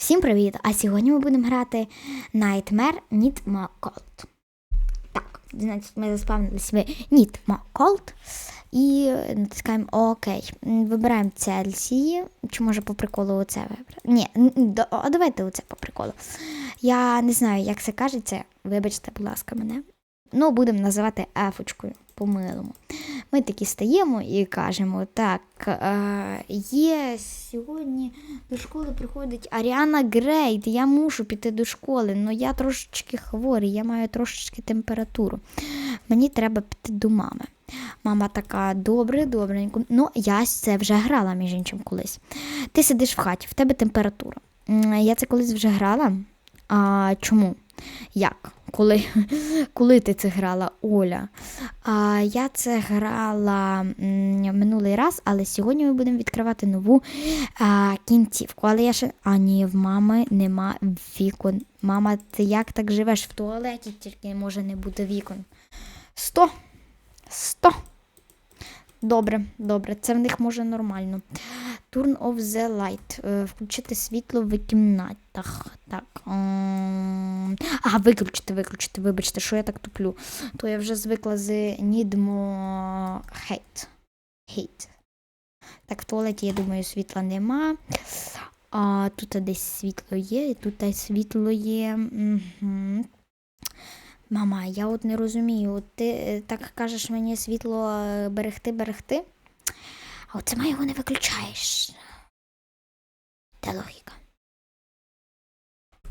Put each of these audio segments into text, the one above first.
Всім привіт! А сьогодні ми будемо грати Nightmare Need More Cold. Так, значить, ми заспавнили собі Need More Cold і натискаємо ОК. М, Вибираємо Цельсії. Чи може по приколу оце вибрати? Ні, а давайте оце по приколу. Я не знаю, як це кажеться. Вибачте, будь ласка, мене. Ну, будемо називати ефочкою по-милому. Ми такі стаємо і кажемо: так, е, є сьогодні до школи приходить Аріана Грейт. Я мушу піти до школи, але я трошечки хворий, я маю трошечки температуру. Мені треба піти до мами. Мама така, добре, добренько. Ну, я це вже грала, між іншим, колись. Ти сидиш в хаті, в тебе температура. Я це колись вже грала. А чому? Як? Коли, коли ти це грала, Оля? А, я це грала минулий раз, але сьогодні ми будемо відкривати нову а, кінцівку. Але я ще. А ні, в мами нема вікон. Мама, ти як так живеш в туалеті, тільки може не буде вікон. Сто. Сто. Добре, добре, це в них може нормально. Turn off the light. Е, Включити світло в кімнатах. Так. ем, А, виключити, виключити, вибачте, що я так туплю. То я вже звикла з need more hate. Hate. Так, в туалеті, я думаю, світла нема. А тут десь світло є, і тут світло є. Угу. Мама, я от не розумію. Ти е, так кажеш мені світло е, берегти, берегти. А от сама його не виключаєш. Де логіка?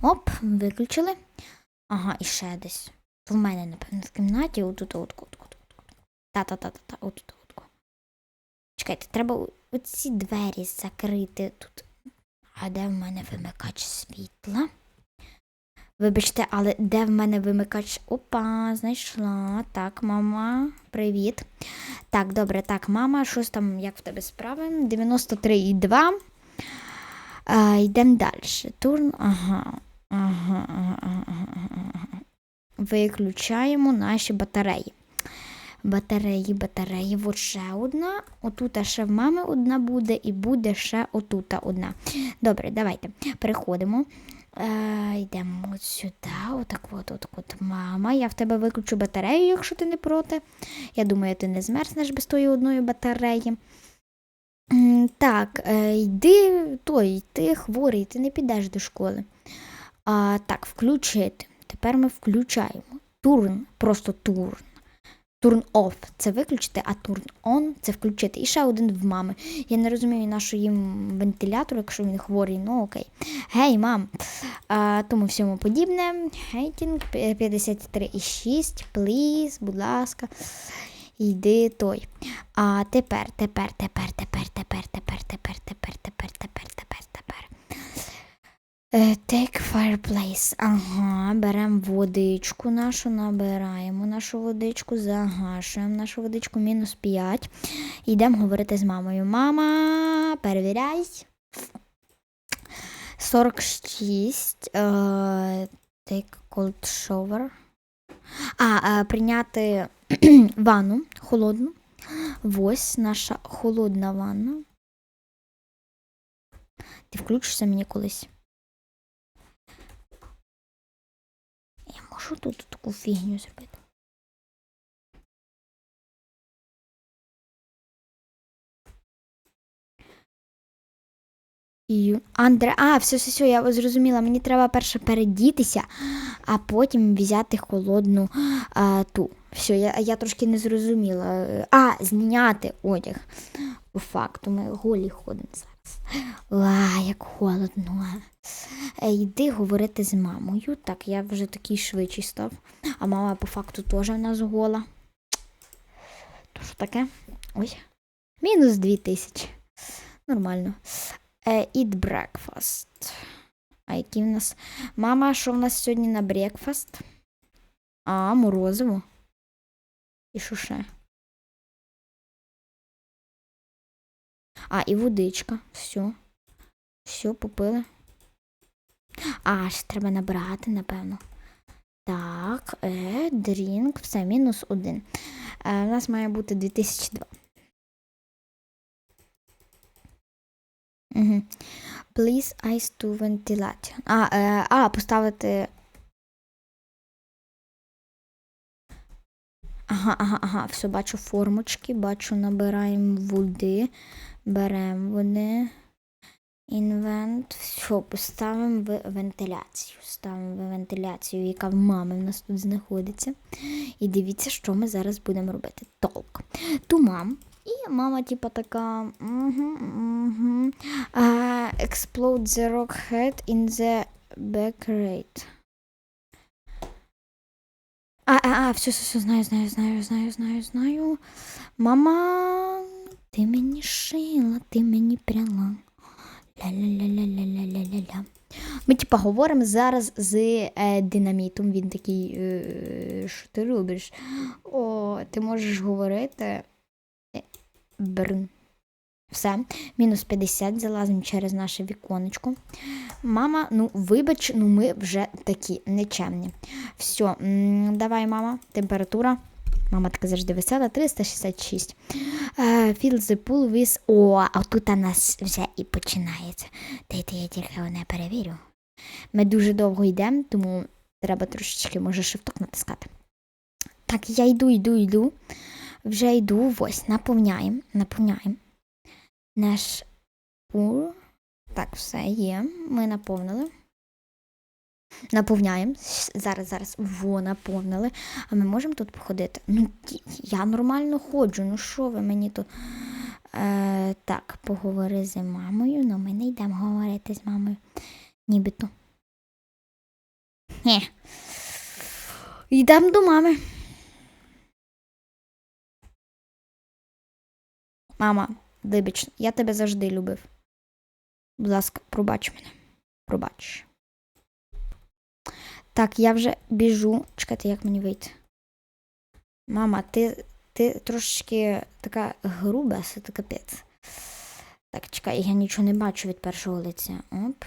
Оп, виключили. Ага, і ще десь. В мене, напевно, в кімнаті, отут, от, от, от, от. Та-та-та-та-та, отут, от. Чекайте, треба оці двері закрити тут. А де в мене вимикач світла? Вибачте, але де в мене вимикач? Опа, знайшла. Так, мама, привіт. Так, добре, так, мама, щось там, як в тебе справи? 93,2. А, йдемо далі. Турн, ага, ага, ага, ага. Виключаємо наші батареї. Батареї, батареї. От ще одна. Отут ще в мами одна буде, і буде ще отута одна. Добре, давайте переходимо. Е, йдемо сюди. Отак от, от, от, мама. Я в тебе виключу батарею, якщо ти не проти. Я думаю, ти не змерзнеш без тої одної батареї. Так, е, йди той, ти хворий, ти не підеш до школи. А, так, включити. Тепер ми включаємо. Турн, просто турн. Турн off це виключити, а турн on це включити. І ще один в мами. Я не розумію, на що їм вентилятор, якщо він хворий, ну окей. Гей, мам. А, тому всьому подібне. Хейтінг 53,6, пліз, будь ласка. Йди той. А тепер, тепер, тепер, тепер, тепер, тепер, тепер, тепер, тепер, тепер, тепер, тепер. Е, Take fireplace. Ага, беремо водичку нашу, набираємо нашу водичку, загашуємо нашу водичку мінус 5. Йдемо говорити з мамою. Мама, перевіряй. 46. Е, take cold shower. А, е, прийняти ванну холодну. Ось наша холодна ванна. Ти включишся мені колись? Я тут таку фігню зробити. І... Андре, а, все, все, все, я зрозуміла. Мені треба перше передітися, а потім взяти холодну а, ту. Все, я, я трошки не зрозуміла. А, зняти одяг. По факту, ми голі ходимо зараз. А, як холодно. Е, Йди говорити з мамою. Так, я вже такий швидший став. А мама по факту теж в нас гола. То що таке? Ой. Мінус дві тисячі. Нормально. Е, Eat breakfast. А який в нас. Мама, що в нас сьогодні на брекфаст? А, морозиво. І що ще? А, і водичка. Все. Все, попили. А, ще треба набрати, напевно. Так, е, дрінк, все, мінус один. Е, у нас має бути 2002. Угу. Please ice to ventilation. А, е, а, поставити. Ага, ага, ага, все, бачу формочки, бачу, набираємо води, беремо води. Інвент. Все, поставимо в вентиляцію. Ставимо в вентиляцію, яка в мами в нас тут знаходиться. І дивіться, що ми зараз будемо робити. Толк. Ту мам. І мама, типа, така. Угу, угу. Uh, explode the rock head in the back rate. А, а, а, все, все, все, знаю, знаю, знаю, знаю, знаю, знаю. Мама, ти мені шила, ти мені пряла. Ля-ля-ля-ля-ля-ля-ля-ля. Ми, типа, говоримо зараз з е, динамітом. Він такий, е, що ти робиш? О, ти можеш говорити. Е, Брн. Все, мінус 50, залазимо через наше віконечко. Мама, ну вибач, ну ми вже такі нечемні. Все, давай, мама, температура. Мама така завжди весела, 366. Fill the pool with... О, а тут у нас вже і починається. Дайте я тільки не перевірю. Ми дуже довго йдемо, тому треба трошечки, може, шифток натискати. Так, я йду, йду, йду. Вже йду, ось, наповняємо, наповняємо. Наш пул. Так, все є. Ми наповнили. Наповняємо. Зараз, зараз. Во, наповнили. А ми можемо тут походити? Ну, я нормально ходжу. Ну що ви мені тут? Е, так, поговори з мамою. Ну, ми не йдемо говорити з мамою. Нібито. Ні. Йдемо до мами. Мама, вибач, я тебе завжди любив. Будь ласка, пробач мене. Пробач. Так, я вже біжу. Чекайте, як мені вийти. Мама, ти, ти трошечки така груба, це то капець. Так, чекай, я нічого не бачу від першого лиця. Оп.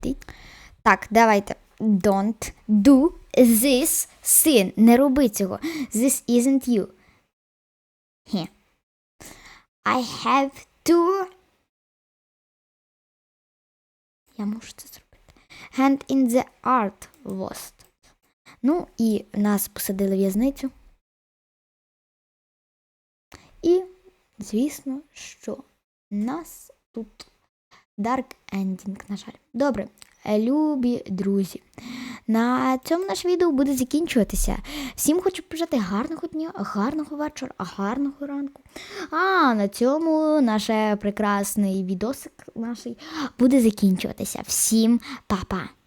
Ти. Так, давайте. Don't do this, sin. Не роби цього. This isn't you. Here. I have to. Я можу це зробити. Hand in the art lost. Ну, і нас посадили в в'язницю. І, звісно, що нас тут Dark Ending, на жаль. Добре, любі друзі. На цьому наше відео буде закінчуватися. Всім хочу пожати гарного дня, гарного вечора, гарного ранку. А на цьому наш прекрасний відосик наш буде закінчуватися. Всім па-па!